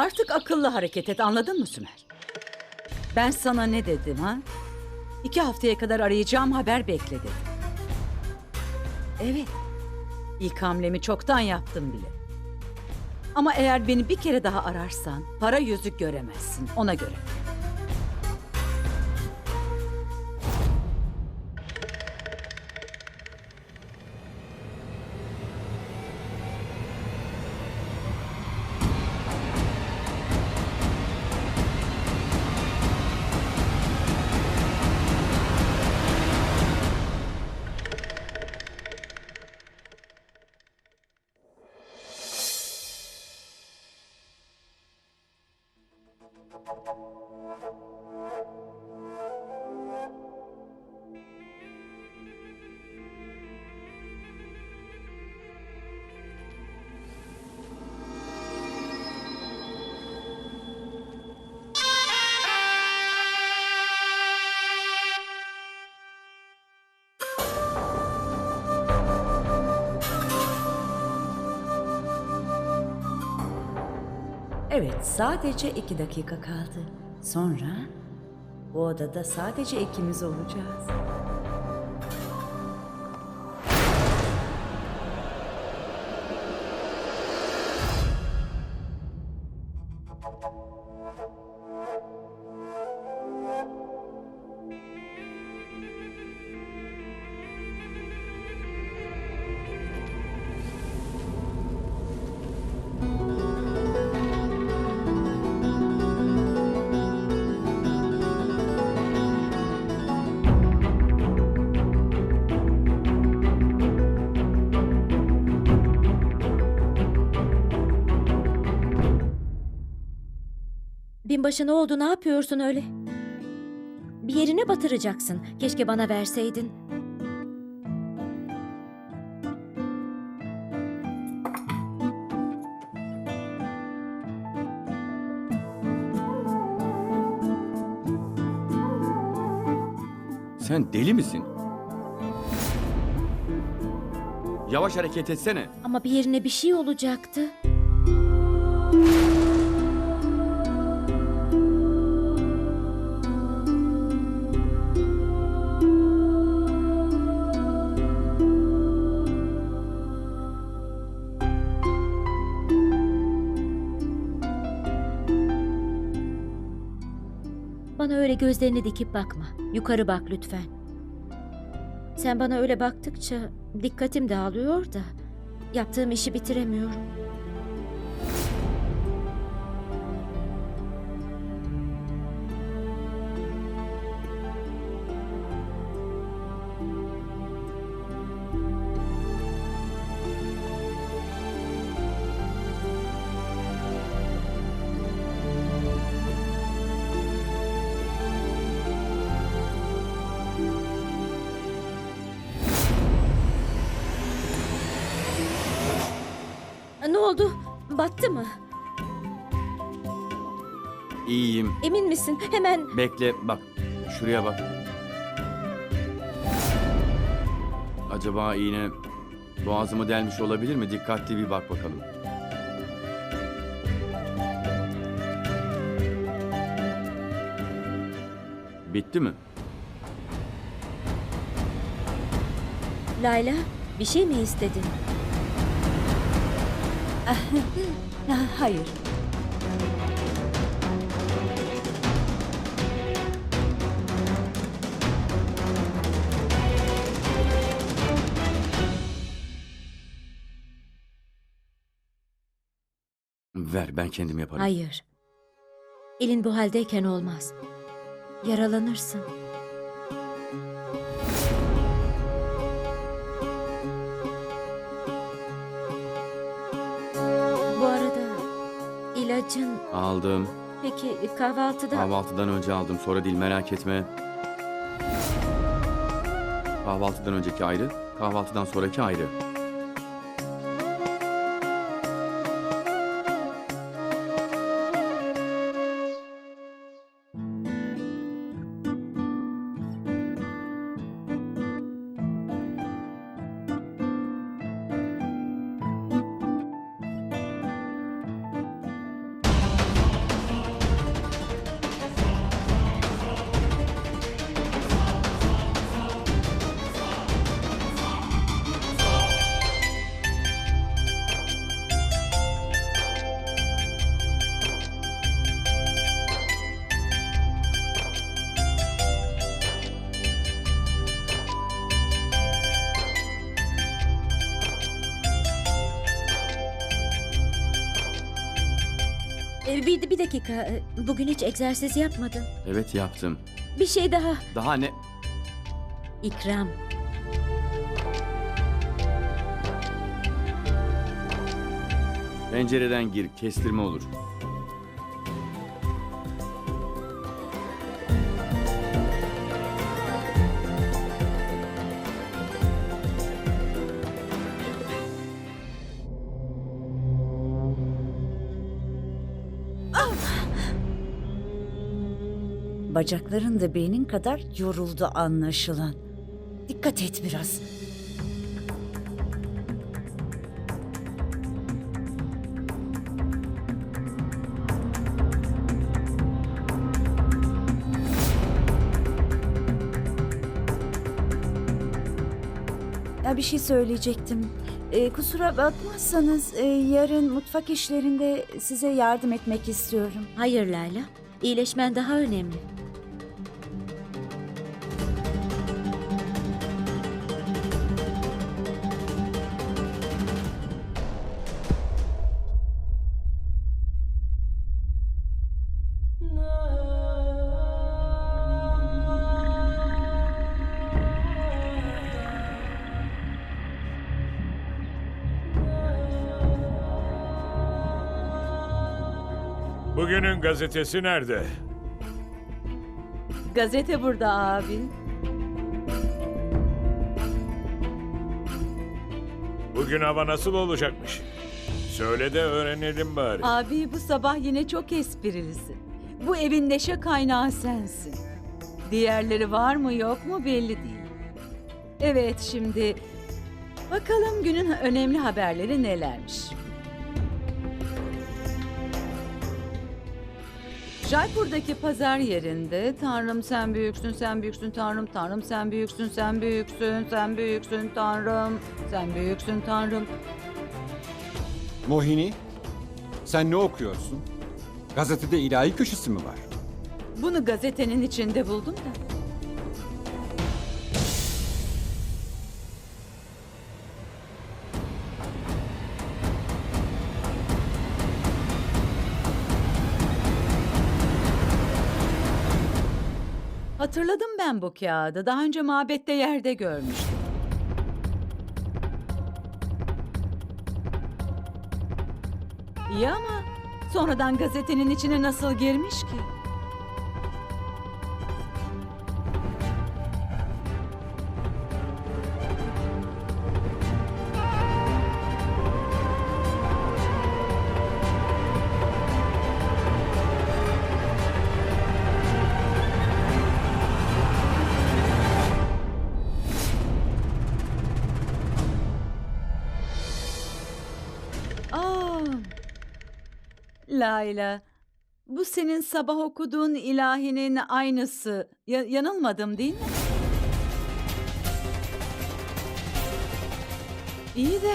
Artık akıllı hareket et anladın mı Sümer? Ben sana ne dedim ha? İki haftaya kadar arayacağım haber bekle dedim. Evet. İlk hamlemi çoktan yaptım bile. Ama eğer beni bir kere daha ararsan para yüzük göremezsin ona göre. Evet, sadece iki dakika kaldı. Sonra bu odada sadece ikimiz olacağız. Binbaşı ne oldu ne yapıyorsun öyle? Bir yerine batıracaksın. Keşke bana verseydin. Sen deli misin? Yavaş hareket etsene. Ama bir yerine bir şey olacaktı. Gözlerini dikip bakma. Yukarı bak lütfen. Sen bana öyle baktıkça dikkatim dağılıyor da yaptığım işi bitiremiyorum. Battı mı? İyiyim. Emin misin? Hemen Bekle bak. Şuraya bak. Acaba iğne boğazımı delmiş olabilir mi? Dikkatli bir bak bakalım. Bitti mi? Layla bir şey mi istedin? Ha, hayır. Ver ben kendim yaparım. Hayır. Elin bu haldeyken olmaz. Yaralanırsın. İlacın Aldım. peki kahvaltıda Kahvaltıdan önce aldım. Sonra değil merak etme. Kahvaltıdan önceki ayrı, kahvaltıdan sonraki ayrı. E, bir, bir dakika. E, Bugün hiç egzersiz yapmadın. Evet yaptım. Bir şey daha. Daha ne? İkram. Pencereden gir, kestirme olur. Bacakların da beynin kadar yoruldu anlaşılan. Dikkat et biraz. Ya bir şey söyleyecektim. Ee, kusura bakmazsanız e, yarın mutfak işlerinde size yardım etmek istiyorum. Hayır Layla. İyileşmen daha önemli. Bugünün gazetesi nerede? Gazete burada abi. Bugün hava nasıl olacakmış? Söyle de öğrenelim bari. Abi bu sabah yine çok esprilisin. Bu evin neşe kaynağı sensin. Diğerleri var mı yok mu belli değil. Evet şimdi bakalım günün önemli haberleri nelermiş. Jaipur'daki pazar yerinde Tanrım sen büyüksün, sen büyüksün Tanrım, Tanrım sen büyüksün, sen büyüksün, sen büyüksün Tanrım, sen büyüksün Tanrım. Mohini, sen ne okuyorsun? Gazetede ilahi köşesi mi var? Bunu gazetenin içinde buldum da. Hatırladım ben bu kağıdı. Daha önce mabette yerde görmüştüm. İyi ama sonradan gazetenin içine nasıl girmiş ki? Layla, bu senin sabah okuduğun ilahinin aynısı. Ya- yanılmadım değil mi? İyi de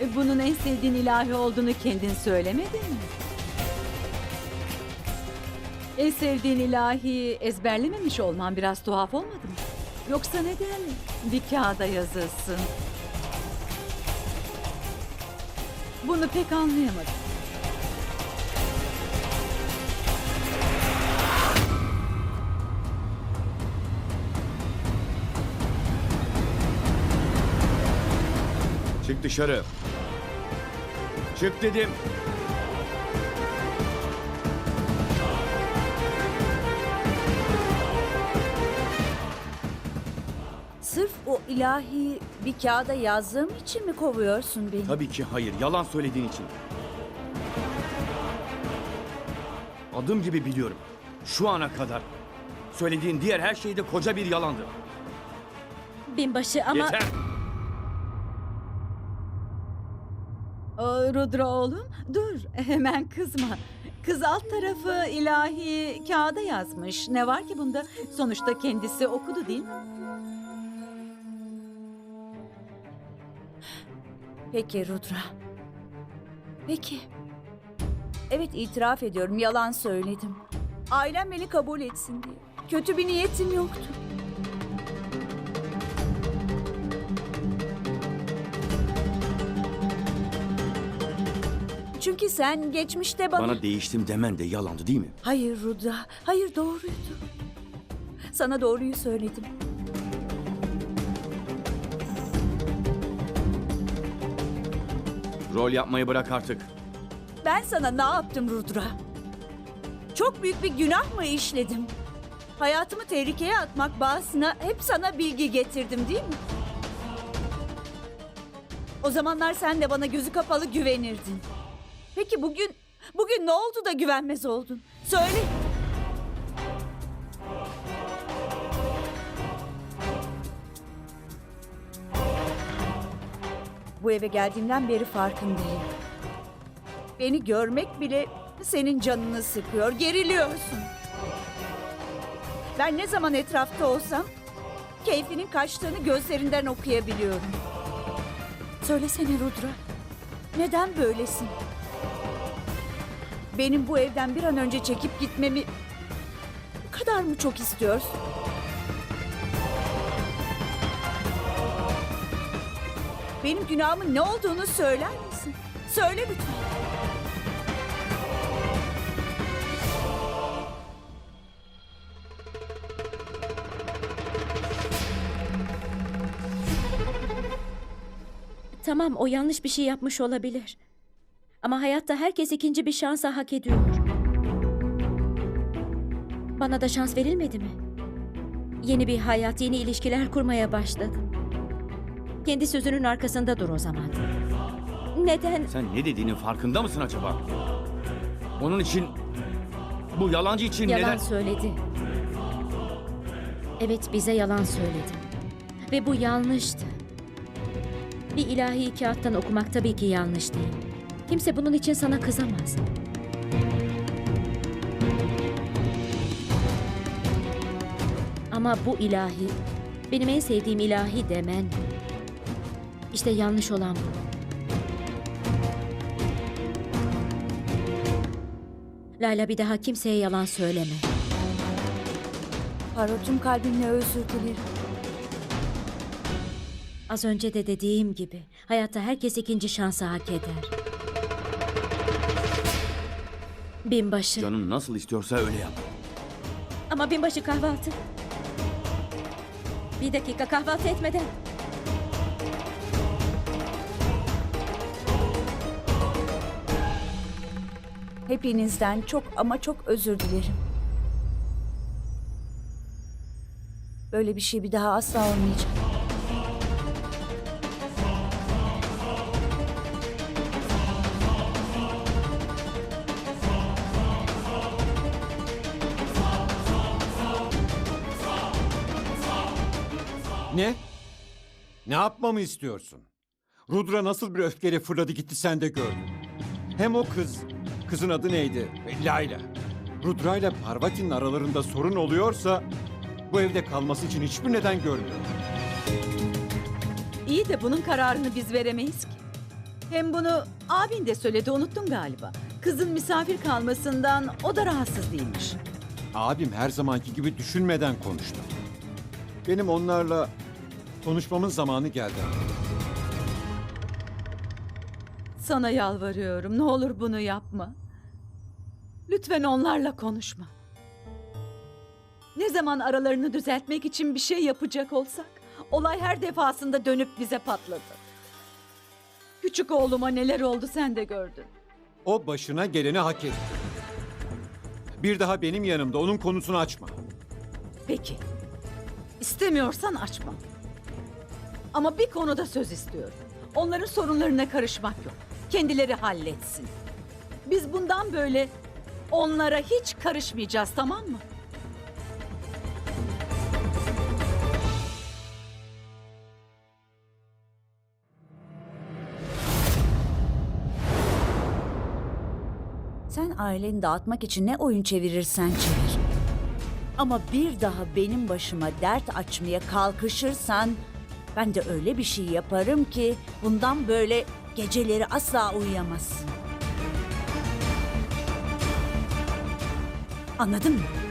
e, bunun en sevdiğin ilahi olduğunu kendin söylemedin mi? En sevdiğin ilahi ezberlememiş olman biraz tuhaf olmadı mı? Yoksa neden bir kağıda yazılsın? Bunu pek anlayamadım. Dışarı. Çık dedim. Sırf o ilahi bir kağıda yazdığım için mi kovuyorsun beni? Tabii ki hayır. Yalan söylediğin için. Adım gibi biliyorum. Şu ana kadar söylediğin diğer her şey de koca bir yalandı. Binbaşı ama... Yeter. Rudra oğlum dur hemen kızma. Kız alt tarafı ilahi kağıda yazmış. Ne var ki bunda? Sonuçta kendisi okudu değil mi? Peki Rudra. Peki. Evet itiraf ediyorum yalan söyledim. Ailem beni kabul etsin diye. Kötü bir niyetim yoktu. Çünkü sen geçmişte bana... Bana değiştim demen de yalandı değil mi? Hayır Rudra, hayır doğruydu. Sana doğruyu söyledim. Rol yapmayı bırak artık. Ben sana ne yaptım Rudra? Çok büyük bir günah mı işledim? Hayatımı tehlikeye atmak bahsına hep sana bilgi getirdim değil mi? O zamanlar sen de bana gözü kapalı güvenirdin. Peki bugün, bugün ne oldu da güvenmez oldun? Söyle. Bu eve geldiğimden beri farkındayım. Beni görmek bile senin canını sıkıyor, geriliyorsun. Ben ne zaman etrafta olsam keyfinin kaçtığını gözlerinden okuyabiliyorum. Söylesene Rudra, neden böylesin? Benim bu evden bir an önce çekip gitmemi bu kadar mı çok istiyorsun? Benim günahımın ne olduğunu söyler misin? Söyle lütfen. Tamam o yanlış bir şey yapmış olabilir. Ama hayatta herkes ikinci bir şansa hak ediyor. Bana da şans verilmedi mi? Yeni bir hayat, yeni ilişkiler kurmaya başladım. Kendi sözünün arkasında dur o zaman. Neden? Sen ne dediğinin farkında mısın acaba? Onun için... Bu yalancı için Yalan neden... söyledi. Evet bize yalan söyledi. Ve bu yanlıştı. Bir ilahi kağıttan okumak tabii ki yanlış değil. Kimse bunun için sana kızamaz. Ama bu ilahi, benim en sevdiğim ilahi demen, işte yanlış olan bu. Layla bir daha kimseye yalan söyleme. Paro tüm kalbimle özür dilerim. Az önce de dediğim gibi hayatta herkes ikinci şansı hak eder. Binbaşı. Canın nasıl istiyorsa öyle yap. Ama binbaşı kahvaltı. Bir dakika kahvaltı etmeden. Hepinizden çok ama çok özür dilerim. Böyle bir şey bir daha asla olmayacak. Ne yapmamı istiyorsun? Rudra nasıl bir öfkeyle fırladı gitti sen de gördün. Hem o kız, kızın adı neydi? E, Layla. Rudra ile Parvati'nin aralarında sorun oluyorsa bu evde kalması için hiçbir neden görmüyorum. İyi de bunun kararını biz veremeyiz ki. Hem bunu abin de söyledi unuttun galiba. Kızın misafir kalmasından o da rahatsız değilmiş. Abim her zamanki gibi düşünmeden konuştu. Benim onlarla konuşmamın zamanı geldi. Sana yalvarıyorum ne olur bunu yapma. Lütfen onlarla konuşma. Ne zaman aralarını düzeltmek için bir şey yapacak olsak olay her defasında dönüp bize patladı. Küçük oğluma neler oldu sen de gördün. O başına geleni hak etti. Bir daha benim yanımda onun konusunu açma. Peki. İstemiyorsan açma. Ama bir konuda söz istiyorum. Onların sorunlarına karışmak yok. Kendileri halletsin. Biz bundan böyle onlara hiç karışmayacağız tamam mı? Sen aileni dağıtmak için ne oyun çevirirsen çevir. Ama bir daha benim başıma dert açmaya kalkışırsan ben de öyle bir şey yaparım ki bundan böyle geceleri asla uyuyamazsın. Anladın mı?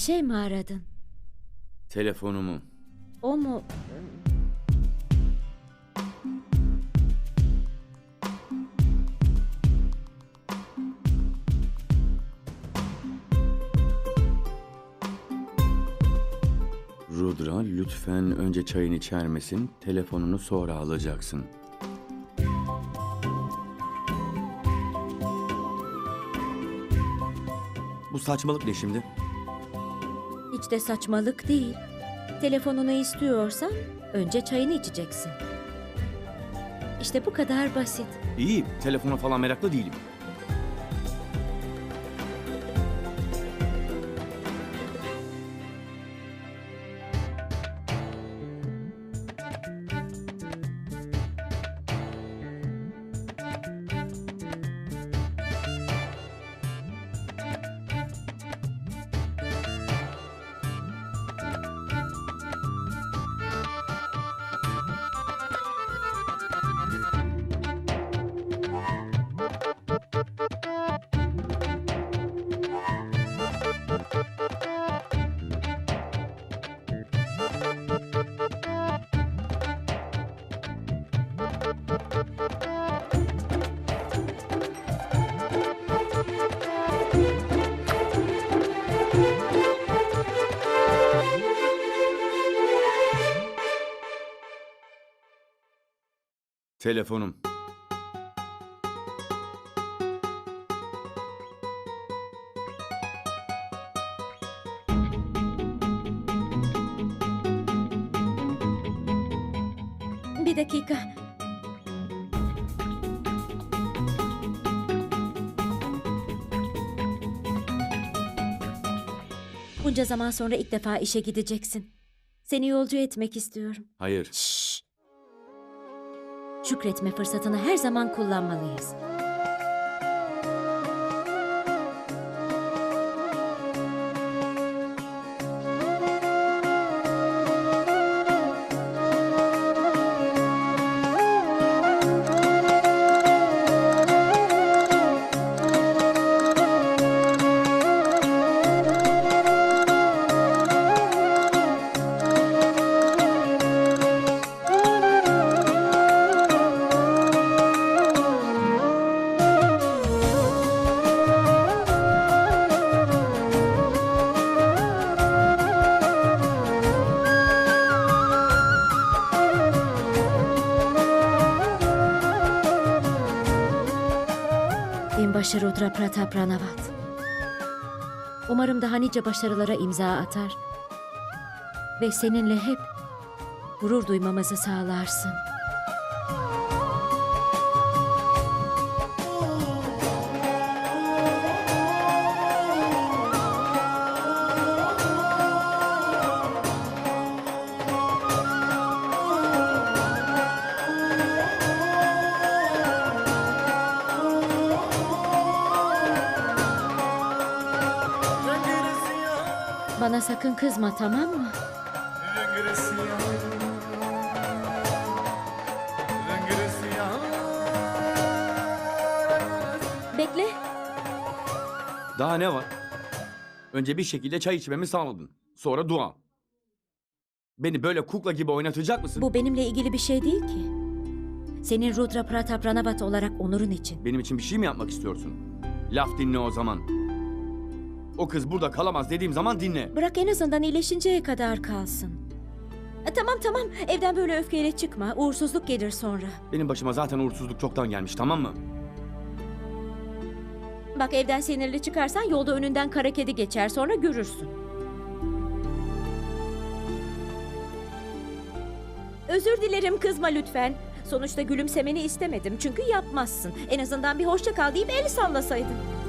Şey mi aradın? Telefonumu. O mu? Rudra lütfen önce çayını içer misin? Telefonunu sonra alacaksın. Bu saçmalık ne şimdi? De saçmalık değil. Telefonunu istiyorsan önce çayını içeceksin. İşte bu kadar basit. İyi, telefona falan meraklı değilim. Telefonum. Bir dakika. Bunca zaman sonra ilk defa işe gideceksin. Seni yolcu etmek istiyorum. Hayır. Şşş. Şükretme fırsatını her zaman kullanmalıyız. Binbaşı Rudra Pratap Ranavat. Umarım daha nice başarılara imza atar. Ve seninle hep gurur duymamızı sağlarsın. Bana sakın kızma tamam mı? Bekle. Daha ne var? Önce bir şekilde çay içmemi sağladın. Sonra dua. Beni böyle kukla gibi oynatacak mısın? Bu benimle ilgili bir şey değil ki. Senin Rudra Pratap Ranavat olarak onurun için. Benim için bir şey mi yapmak istiyorsun? Laf dinle o zaman. O kız burada kalamaz dediğim zaman dinle. Bırak en azından iyileşinceye kadar kalsın. E, tamam tamam evden böyle öfkeyle çıkma. Uğursuzluk gelir sonra. Benim başıma zaten uğursuzluk çoktan gelmiş tamam mı? Bak evden sinirli çıkarsan yolda önünden kara kedi geçer sonra görürsün. Özür dilerim kızma lütfen. Sonuçta gülümsemeni istemedim çünkü yapmazsın. En azından bir hoşça kal deyip el sallasaydın.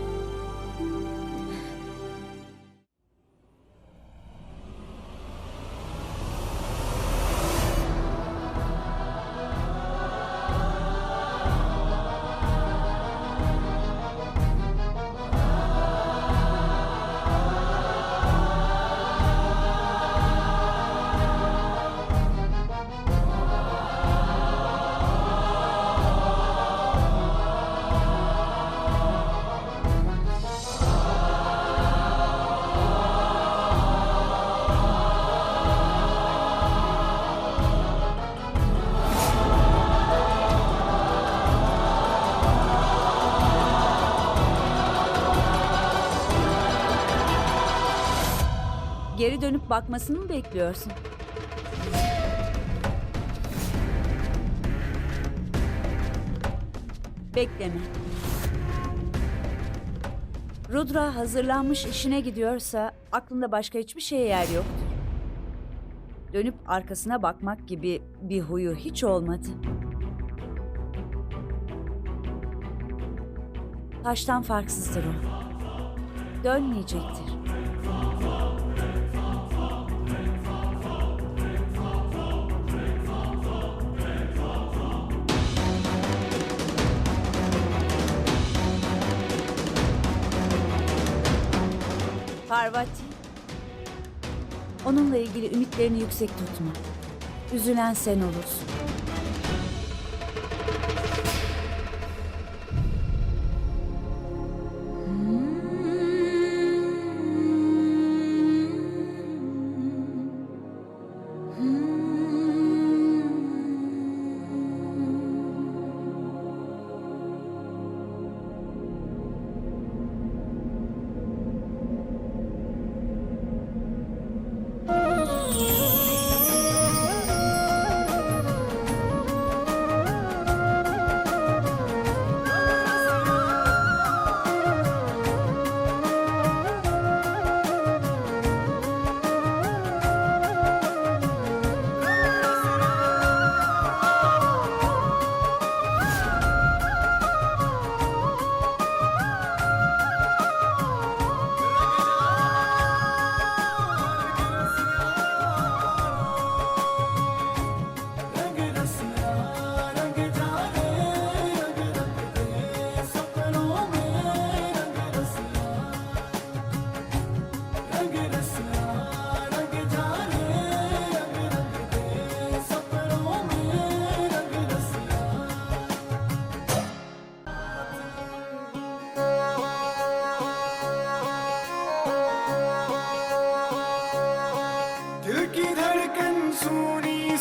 Dönüp bakmasını mı bekliyorsun? Bekleme. Rudra hazırlanmış işine gidiyorsa aklında başka hiçbir şeye yer yoktur. Dönüp arkasına bakmak gibi bir huyu hiç olmadı. Taştan farksızdır o. Dönmeyecektir. Parvati. Onunla ilgili ümitlerini yüksek tutma. Üzülen sen olursun.